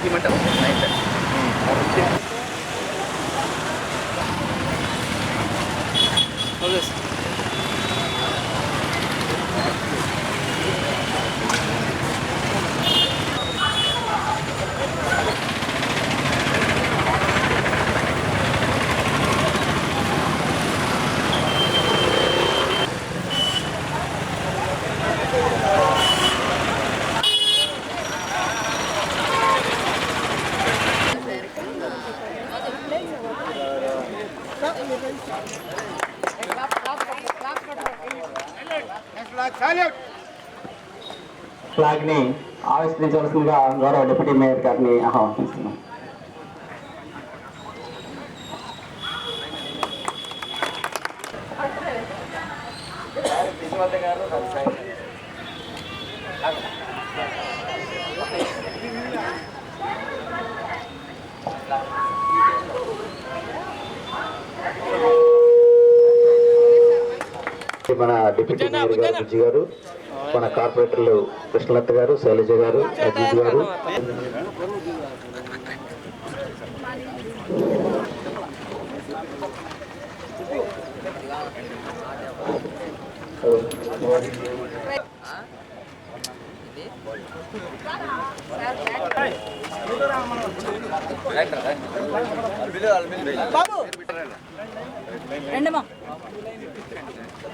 Ready ಮಾಡ್ತಾರೆ flag ని ఆవిష్కరించవలసిందిగా గౌరవ డిప్యూటీ మేయర్ గారిని ఆహ్వానిస్తున్నాం మన డిప్యూటీ మేయర్ గారు బుజ్జి గారు మన కార్పొరేటర్లు కృష్ణలత గారు శైలజ గారు అజిత్ గారు. రెండమ్మా.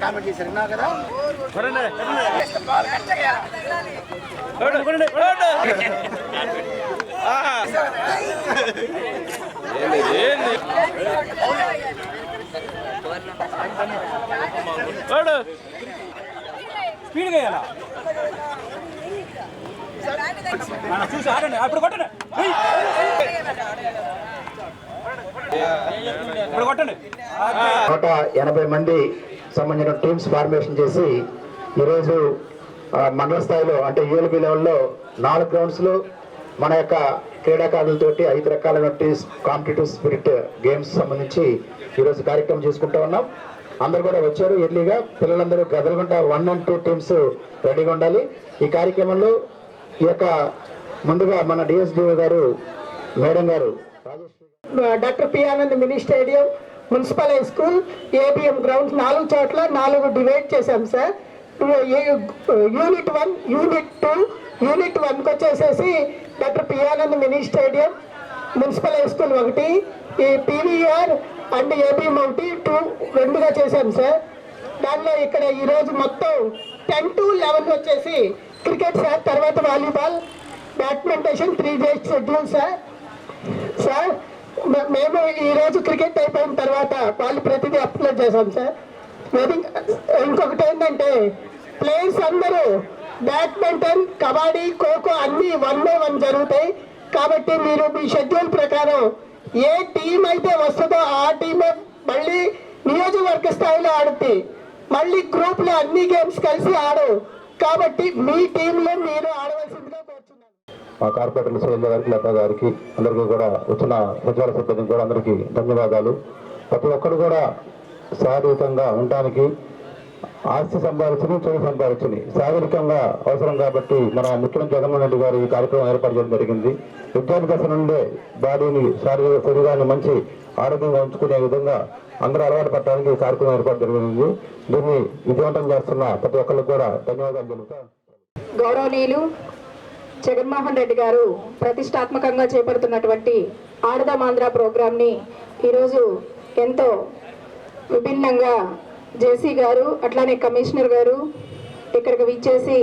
కామెంట్ చేశారు విన్నావు కదా స్పీడ్గా వేయాలా మన చూసి ఆగండి అప్పుడు కొట్టండి ఏయ్! ఇప్పుడు కొట్టండి నూట ఎనభై మంది సంబంధించిన టీమ్స్ ఫార్మేషన్ చేసి ఈరోజు మండల స్థాయిలో అంటే యూఎల్బి లెవెల్లో నాలుగు గ్రౌండ్స్లో మన యొక్క క్రీడాకారులతోటి ఐదు రకాలైన కాంపిటేటివ్ స్పిరిట్ గేమ్స్ సంబంధించి ఈరోజు కార్యక్రమం చేసుకుంటూ ఉన్నాం. అందరు కూడా వచ్చారు ఎర్లీగా. పిల్లలందరూ Gadalagunta one and two teams రెడీగా ఉండాలి. ఈ కార్యక్రమంలో ఈ యొక్క ముందుగా మన డిఎస్డిఓ గారు మేడం గారు doctor P Anand mini stadium municipal high school ABM ground నాలుగు చోట్ల నాలుగు డివైడ్ చేశాం sir unit one unit two unit వన్కి వచ్చేసేసి doctor పియానంద్ mini stadium municipal high school ఒకటి ఈ పీవీఆర్ అండ్ ఏబిఎం ఒకటి టూ రెండుగా చేశాం సార్ దానిలో ఇక్కడ ఈరోజు మొత్తం టెన్ టు లెవెన్ వచ్చేసి క్రికెట్ సార్ తర్వాత volleyball బ్యాడ్మింటేషన్ three days schedule sir sir మేము ఈరోజు క్రికెట్ అయిపోయిన తర్వాత వాళ్ళు ప్రతిదీ అప్లోడ్ చేశాం సార్. ఇంకొకటి ఏంటంటే ప్లేయర్స్ అందరూ బ్యాడ్మింటన్ కబడ్డీ ఖోఖో అన్ని వన్ బై వన్ జరుగుతాయి. కాబట్టి మీరు మీ షెడ్యూల్ ప్రకారం ఏ టీం అయితే వస్తుందో ఆ టీమే మళ్ళీ నియోజకవర్గ స్థాయిలో ఆడుద్ది. మళ్ళీ గ్రూప్లో అన్ని గేమ్స్ కలిసి ఆడు కాబట్టి మీ టీంలో మీరు ఆడవలసింది మా కార్పొరేటర్ సురేంద్ర గారికి లతా గారికి అందరికీ కూడా వచ్చిన సచివాలయ సిబ్బందికి కూడా అందరికీ ధన్యవాదాలు. ప్రతి ఒక్కరు కూడా శారీరకంగా ఉండటానికి ఆస్తి సంపాదించని చెడు సంపాదించని శారీరకంగా అవసరం కాబట్టి మన ముఖ్యమంత్రి జగన్మోహన్ రెడ్డి గారు ఈ కార్యక్రమం ఏర్పాటు చేయడం జరిగింది. విద్యార్థి దశ నుండే బాడీని శారీరక శరీరాన్ని మంచి ఆరోగ్యంగా ఉంచుకునే విధంగా అందరూ అలవాటు పట్టడానికి ఈ కార్యక్రమం ఏర్పాటు జరిగింది. దీన్ని విజయవంతం చేస్తున్న ప్రతి ఒక్కరికి కూడా ధన్యవాదాలు తెలుపుతా. గౌరవనీయులు జగన్మోహన్ రెడ్డి గారు ప్రతిష్టాత్మకంగా చేపడుతున్నటువంటి ఆడదామాంధ్ర ప్రోగ్రాంని ఈరోజు ఎంతో విభిన్నంగా జేసీ గారు అట్లానే కమిషనర్ గారు ఇక్కడికి విచ్చేసి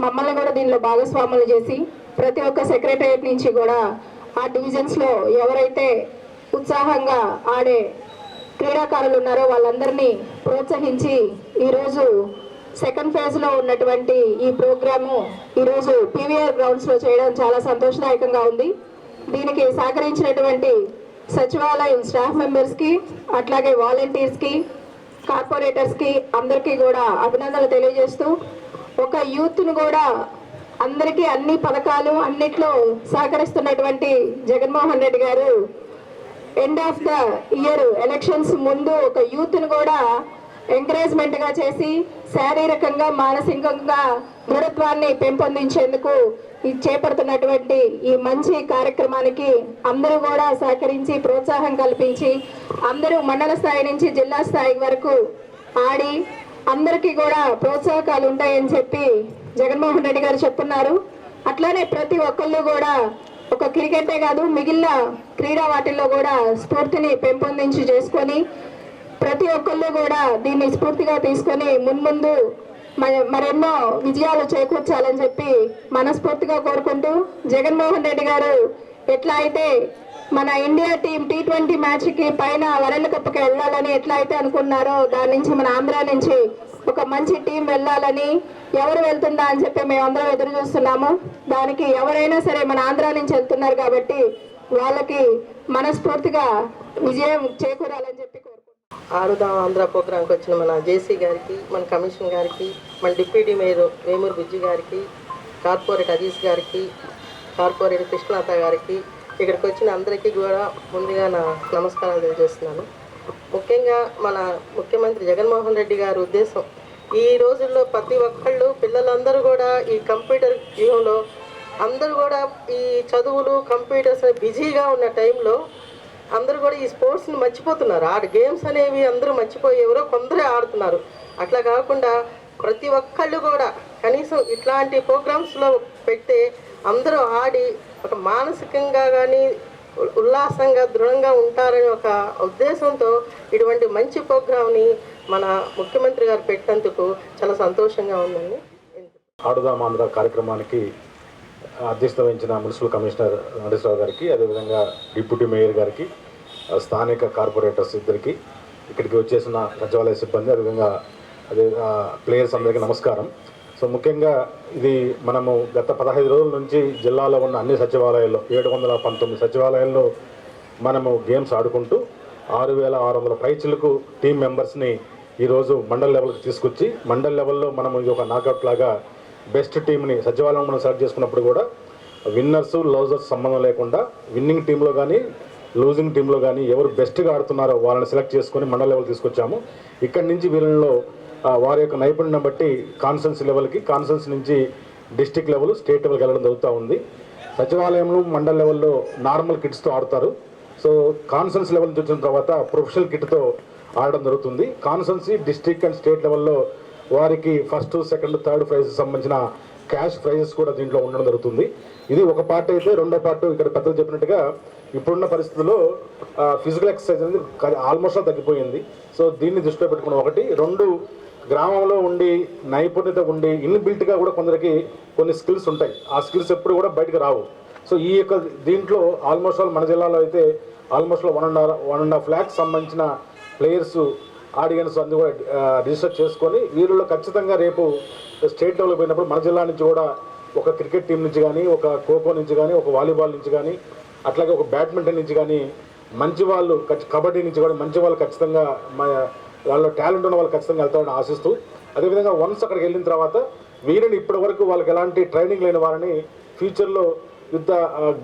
మమ్మల్ని కూడా దీనిలో భాగస్వాములు చేసి ప్రతి ఒక్క సెక్రటరియట్ నుంచి కూడా ఆ డివిజన్స్లో ఎవరైతే ఉత్సాహంగా ఆడే క్రీడాకారులు ఉన్నారో వాళ్ళందరినీ ప్రోత్సహించి ఈరోజు సెకండ్ ఫేజ్లో ఉన్నటువంటి ఈ ప్రోగ్రాము ఈరోజు పీవీఆర్ గ్రౌండ్స్లో చేయడం చాలా సంతోషదాయకంగా ఉంది. దీనికి సహకరించినటువంటి సచివాలయం స్టాఫ్ మెంబర్స్కి అట్లాగే వాలంటీర్స్కి కార్పొరేటర్స్కి అందరికీ కూడా అభినందనలు తెలియజేస్తూ ఒక యూత్ను కూడా అందరికీ అన్ని పథకాలు అన్నిట్లో సహకరిస్తున్నటువంటి Jaganmohan Reddy garu end of the year elections ముందు ఒక యూత్ను కూడా ఎంకరేజ్మెంట్గా చేసి శారీరకంగా మానసికంగా దృఢత్వాన్ని పెంపొందించేందుకు చేపడుతున్నటువంటి ఈ మంచి కార్యక్రమానికి అందరూ కూడా సహకరించి ప్రోత్సాహం కల్పించి అందరూ మండల స్థాయి నుంచి జిల్లా స్థాయి వరకు ఆడి అందరికీ కూడా ప్రోత్సాహకాలు ఉంటాయని చెప్పి జగన్మోహన్ రెడ్డి గారు చెప్తున్నారు. అట్లానే ప్రతి ఒక్కళ్ళు కూడా ఒక క్రికెటే కాదు మిగిలిన క్రీడా వాటిల్లో కూడా స్ఫూర్తిని పెంపొందించి చేసుకొని ప్రతి ఒక్కళ్ళు కూడా దీన్ని స్ఫూర్తిగా తీసుకొని మున్ముందు మరెన్నో విజయాలు చేకూర్చాలని చెప్పి మనస్ఫూర్తిగా కోరుకుంటూ జగన్మోహన్ రెడ్డి గారు ఎట్లా అయితే మన ఇండియా టీం టీ ట్వంటీ మ్యాచ్కి పైన వరల్డ్ కప్కి వెళ్ళాలని ఎట్లా అయితే అనుకున్నారో దాని నుంచి మన ఆంధ్ర నుంచి ఒక మంచి టీం వెళ్ళాలని ఎవరు వెళ్తుందా అని చెప్పి మేము అందరం ఎదురు చూస్తున్నాము. దానికి ఎవరైనా సరే మన ఆంధ్ర నుంచి వెళ్తున్నారు కాబట్టి వాళ్ళకి మనస్ఫూర్తిగా విజయం చేకూరాలని చెప్పి ఆరుదాం ఆంధ్ర ప్రోగ్రాంకి వచ్చిన మన జేసీ గారికి మన కమిషన్ గారికి మన డిప్యూటీ మేయర్ వేమూరు బుజ్జి గారికి కార్పొరేట్ అజీజ్ గారికి కార్పొరేట్ కృష్ణాత గారికి ఇక్కడికి వచ్చిన అందరికీ కూడా ముందుగా నా నమస్కారాలు తెలియజేస్తున్నాను. ముఖ్యంగా మన ముఖ్యమంత్రి జగన్మోహన్ రెడ్డి గారి ఉద్దేశం ఈ రోజుల్లో ప్రతి ఒక్కళ్ళు పిల్లలందరూ కూడా ఈ కంప్యూటర్ యుగంలో అందరూ కూడా ఈ చదువులు కంప్యూటర్స్ బిజీగా ఉన్న టైంలో అందరూ కూడా ఈ స్పోర్ట్స్ని మర్చిపోతున్నారు. ఆ గేమ్స్ అనేవి అందరూ మర్చిపోయి ఎవరో కొందరే ఆడుతున్నారు. అట్లా కాకుండా ప్రతి ఒక్కళ్ళు కూడా కనీసం ఇట్లాంటి ప్రోగ్రామ్స్లో పెడితే అందరూ ఆడి ఒక మానసికంగా కానీ ఉల్లాసంగా దృఢంగా ఉంటారని ఒక ఉద్దేశంతో ఇటువంటి మంచి ప్రోగ్రామ్ని మన ముఖ్యమంత్రి గారు పెట్టినందుకు చాలా సంతోషంగా ఉందండి. ఆడుదాం ఆంధ్ర కార్యక్రమానికి అధ్యక్షత వహించిన మున్సిపల్ కమిషనర్ నరేశ్వరరావు గారికి అదేవిధంగా డిప్యూటీ మేయర్ గారికి స్థానిక కార్పొరేటర్స్ ఇద్దరికి ఇక్కడికి వచ్చేసిన సచివాలయ సిబ్బంది అదేవిధంగా అదే ప్లేయర్స్ అందరికీ నమస్కారం. సో ముఖ్యంగా ఇది మనము గత పదహైదు రోజుల నుంచి జిల్లాలో ఉన్న అన్ని సచివాలయాల్లో ఏడు వందల పంతొమ్మిది సచివాలయాల్లో మనము గేమ్స్ ఆడుకుంటూ ఆరు వేల ఆరు వందల పైచులకు టీం మెంబర్స్ని ఈరోజు మండల్ లెవెల్కి తీసుకొచ్చి మండల్ లెవెల్లో మనము ఇది ఒక నాకౌట్ లాగా బెస్ట్ టీంని సచివాలయం మనం సెలెక్ట్ చేసుకున్నప్పుడు కూడా విన్నర్స్ లూజర్స్ సంబంధం లేకుండా విన్నింగ్ టీంలో కానీ లూజింగ్ టీంలో కానీ ఎవరు బెస్ట్గా ఆడుతున్నారో వాళ్ళని సెలెక్ట్ చేసుకొని మండల లెవెల్ తీసుకొచ్చాము. ఇక్కడి నుంచి వీళ్ళలో వారి యొక్క నైపుణ్యం బట్టి కాన్ఫరెన్స్ లెవెల్కి కాన్ఫరెన్స్ నుంచి డిస్టిక్ లెవెల్ స్టేట్ లెవెల్కి వెళ్ళడం జరుగుతూ ఉంది. సచివాలయంలో మండల లెవెల్లో నార్మల్ కిట్స్తో ఆడతారు. సో కాన్ఫరెన్స్ లెవెల్ నుంచి వచ్చిన తర్వాత ప్రొఫెషనల్ కిట్తో ఆడడం జరుగుతుంది. కాన్ఫరెన్సీ డిస్ట్రిక్ట్ అండ్ స్టేట్ లెవెల్లో వారికి ఫస్ట్ సెకండ్ థర్డ్ ప్రైజెస్ సంబంధించిన క్యాష్ ప్రైజెస్ కూడా దీంట్లో ఉండడం జరుగుతుంది. ఇది ఒక పార్ట్ అయితే రెండో పార్ట్ ఇక్కడ పెద్దలు చెప్పినట్టుగా ఇప్పుడున్న పరిస్థితుల్లో ఫిజికల్ ఎక్సర్సైజ్ అనేది ఆల్మోస్ట్ తగ్గిపోయింది. సో దీన్ని దృష్టిలో పెట్టుకున్న. ఒకటి రెండు గ్రామంలో ఉండి నైపుణ్యత ఉండి ఇన్బిల్ట్గా కూడా కొందరికి కొన్ని స్కిల్స్ ఉంటాయి. ఆ స్కిల్స్ ఎప్పుడు కూడా బయటకు రావు. సో ఈ యొక్క దీంట్లో ఆల్మోస్ట్ ఆల్ మన జిల్లాలో అయితే almost one and one and half lakhs సంబంధించిన ప్లేయర్స్ ఆడియన్స్ అన్ని కూడా రిజిస్టర్ చేసుకొని వీళ్ళలో ఖచ్చితంగా రేపు స్టేట్ లెవెల్ పోయినప్పుడు మన జిల్లా నుంచి కూడా ఒక క్రికెట్ టీం నుంచి కానీ ఒక ఖోఖో నుంచి కానీ ఒక వాలీబాల్ నుంచి కానీ అట్లాగే ఒక బ్యాడ్మింటన్ నుంచి కానీ మంచి వాళ్ళు కబడ్డీ నుంచి కూడా మంచి వాళ్ళు ఖచ్చితంగా వాళ్ళ టాలెంట్ ఉన్న వాళ్ళు ఖచ్చితంగా వెళ్తారని ఆశిస్తూ అదేవిధంగా వన్స్ అక్కడికి వెళ్ళిన తర్వాత వీరిని ఇప్పటి వరకు వాళ్ళకి ఎలాంటి ట్రైనింగ్ లేని వారిని ఫ్యూచర్లో యుద్ధ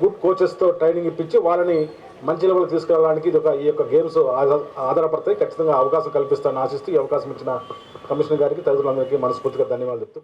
గుడ్ కోచెస్తో ట్రైనింగ్ ఇప్పించి వాళ్ళని మంచి లెవెల్ తీసుకెళ్ళడానికి ఇది ఒక ఈ యొక్క గేమ్స్ ఆధార ఆధారపడతాయి. ఖచ్చితంగా అవకాశం కల్పిస్తానని ఆశిస్తూ ఈ అవకాశం ఇచ్చిన కమిషనర్ గారికి తదితరులందరికీ మనస్ఫూర్తిగా ధన్యవాదాలు చెప్తూ